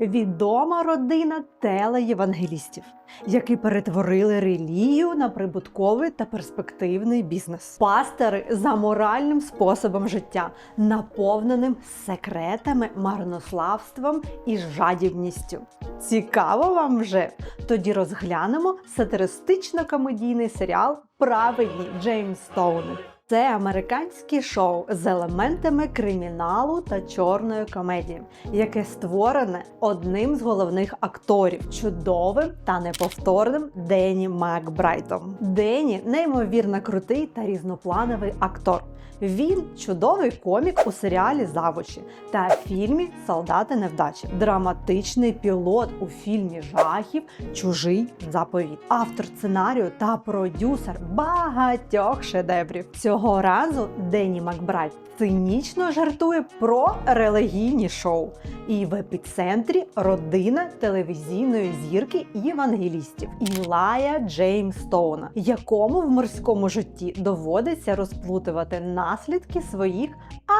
Відома родина телеєвангелістів, які перетворили релігію на прибутковий та перспективний бізнес. Пастори за моральним способом життя, наповненим секретами, марнославством і жадібністю. Цікаво вам вже? Тоді розглянемо сатиристично-комедійний серіал Праведні Джеймстоуни. Це американське шоу з елементами криміналу та чорної комедії, яке створене одним з головних акторів чудовим та неповторним Дені Макбрайтом. Дені неймовірно крутий та різноплановий актор. Він чудовий комік у серіалі Завучі та фільмі Солдати невдачі, драматичний пілот у фільмі жахів Чужий заповіт, автор сценарію та продюсер багатьох шедеврів. Цього разу Дені Макбрайт цинічно жартує про релігійні шоу, і в епіцентрі родина телевізійної зірки євангелістів Ілая Джеймстоуна, якому в морському житті доводиться розплутувати наслідки своїх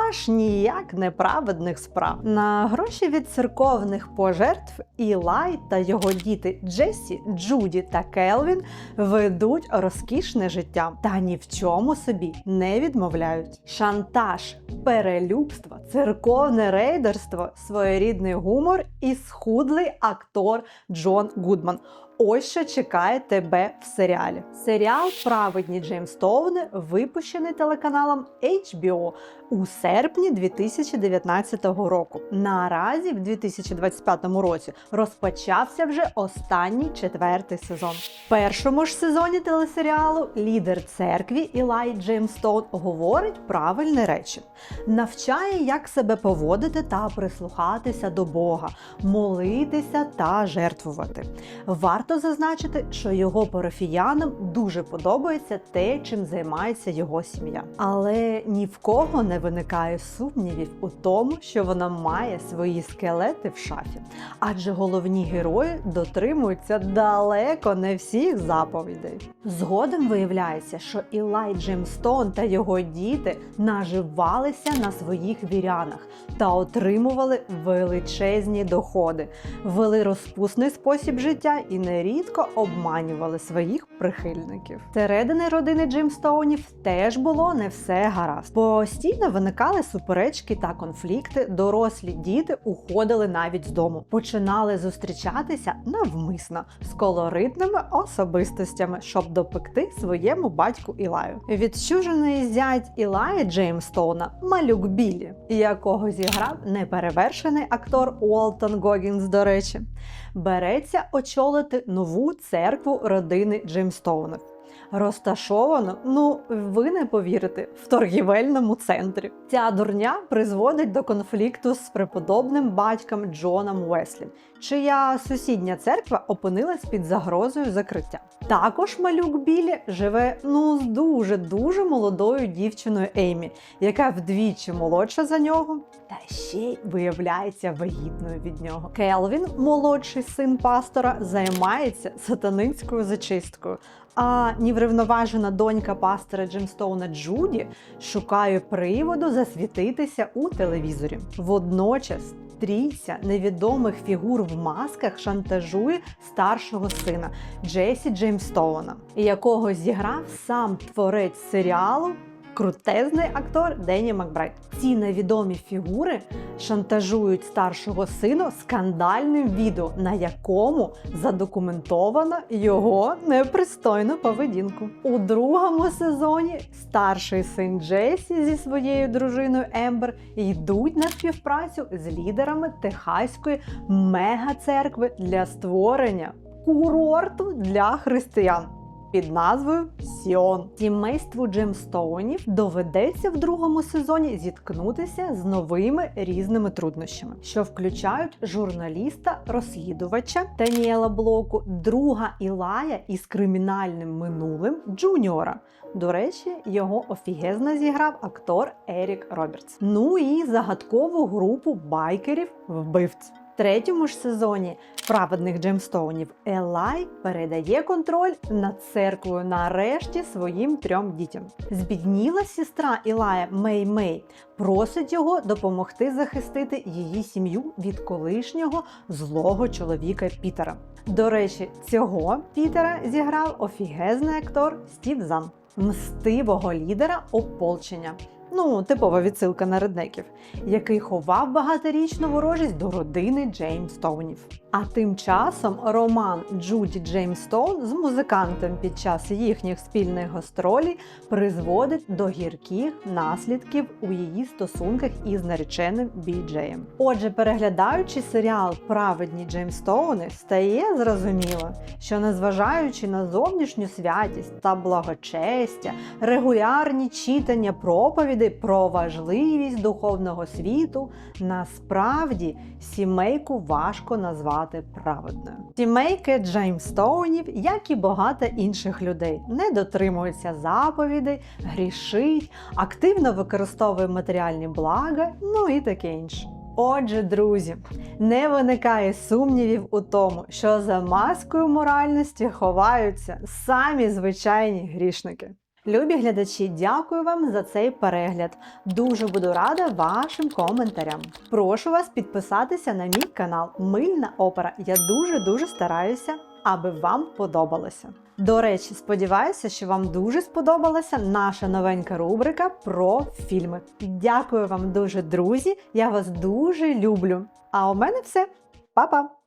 аж ніяк неправедних справ. На гроші від церковних пожертв Ілай та його діти Джесі, Джуді та Келвін ведуть розкішне життя та ні в чому собі не відмовляють. Шантаж, перелюбство, церковне рейдерство, своєрідний гумор і схудлий актор Джон Гудман. Ось що чекає тебе в серіалі. Серіал Праведні Джеймстоуни випущений телеканалом HBO у серпні 2019 року. Наразі, в 2025 році, розпочався вже останній четвертий сезон. В першому ж сезоні телесеріалу лідер церкві Ілай Джеймстоун говорить правильні речі, навчає, як себе поводити та прислухатися до Бога, молитися та жертвувати. Варто зазначити, що його парафіянам дуже подобається те, чим займається його сім'я. Але ні в кого не виникає сумнівів у тому, що вона має свої скелети в шафі, адже головні герої дотримуються далеко не всіх заповідей. Згодом виявляється, що Ілай Джеймстон та його діти наживалися на своїх вірянах та отримували величезні доходи, вели розпусний спосіб життя і нерідко обманювали своїх прихильників. Середини родини Джеймстоунів теж було не все гаразд. Постійно виникали суперечки та конфлікти. Дорослі діти уходили навіть з дому, починали зустрічатися навмисно з колоритними особистостями, щоб допекти своєму батьку Ілаю. Відчужений зять Ілая Джеймстоуна малюк Біллі, якого зіграв неперевершений актор Уолтон Гогінс, до речі, береться очолити нову церкву родини Джеймстоунів. Розташовано, ну ви не повірите, в торгівельному центрі. Ця дурня призводить до конфлікту з преподобним батьком Джоном Уеслі, чия сусідня церква опинилась під загрозою закриття. Також малюк Білі живе ну з дуже дуже молодою дівчиною Еймі, яка вдвічі молодша за нього, та ще й виявляється вагітною від нього. Келвін, молодший син пастора, займається сатанинською зачисткою. А неврівноважена донька пастора Джемстоуна Джуді шукає приводу засвітитися у телевізорі. Водночас трійця невідомих фігур в масках шантажує старшого сина Джесі Джеймстоуна, якого зіграв сам творець серіалу. Крутезний актор Дені Макбрайт. Ці невідомі фігури шантажують старшого сина скандальним відео, на якому задокументовано його непристойну поведінку. У другому сезоні старший син Джесі зі своєю дружиною Ембер йдуть на співпрацю з лідерами Техаської мега-церкви для створення курорту для християн під назвою Сіон. Сімейству Джемстоунів доведеться в другому сезоні зіткнутися з новими різними труднощами, що включають журналіста-розслідувача Таніела Блоку, друга Ілая із кримінальним минулим Джуніора. До речі, його офігезно зіграв актор Ерік Робертс. Ну і загадкову групу байкерів вбивць. Третьому ж сезоні праведних Джемстоунів Елай передає контроль над церквою нарешті своїм трьом дітям. Збідніла сестра Ілая Мей Мей просить його допомогти захистити її сім'ю від колишнього злого чоловіка Пітера. До речі, цього Пітера зіграв офігезний актор Стів Зан, мстивого лідера ополчення. Ну, типова відсилка на реднеків, який ховав багаторічну ворожість до родини Джеймстоунів. А тим часом роман Джуді Джеймстоун з музикантом під час їхніх спільних гастролей призводить до гірких наслідків у її стосунках із нареченим Біджеєм. Отже, переглядаючи серіал Праведні Джеймстоуни, стає зрозуміло, що незважаючи на зовнішню святість та благочестя, регулярні читання проповідей про важливість духовного світу, насправді сімейку важко назвати праведною. Сімейки Джеймстоунів, як і багато інших людей, не дотримуються заповідей, грішить, активно використовує матеріальні блага, ну і таке інше. Отже, друзі, не виникає сумнівів у тому, що за маскою моральності ховаються самі звичайні грішники. Любі глядачі, дякую вам за цей перегляд. Дуже буду рада вашим коментарям. Прошу вас підписатися на мій канал Мильна Опера. Я дуже дуже стараюся, аби вам подобалося. До речі, сподіваюся, що вам дуже сподобалася наша новенька рубрика про фільми. Дякую вам дуже, друзі! Я вас дуже люблю. А у мене все. Па-па!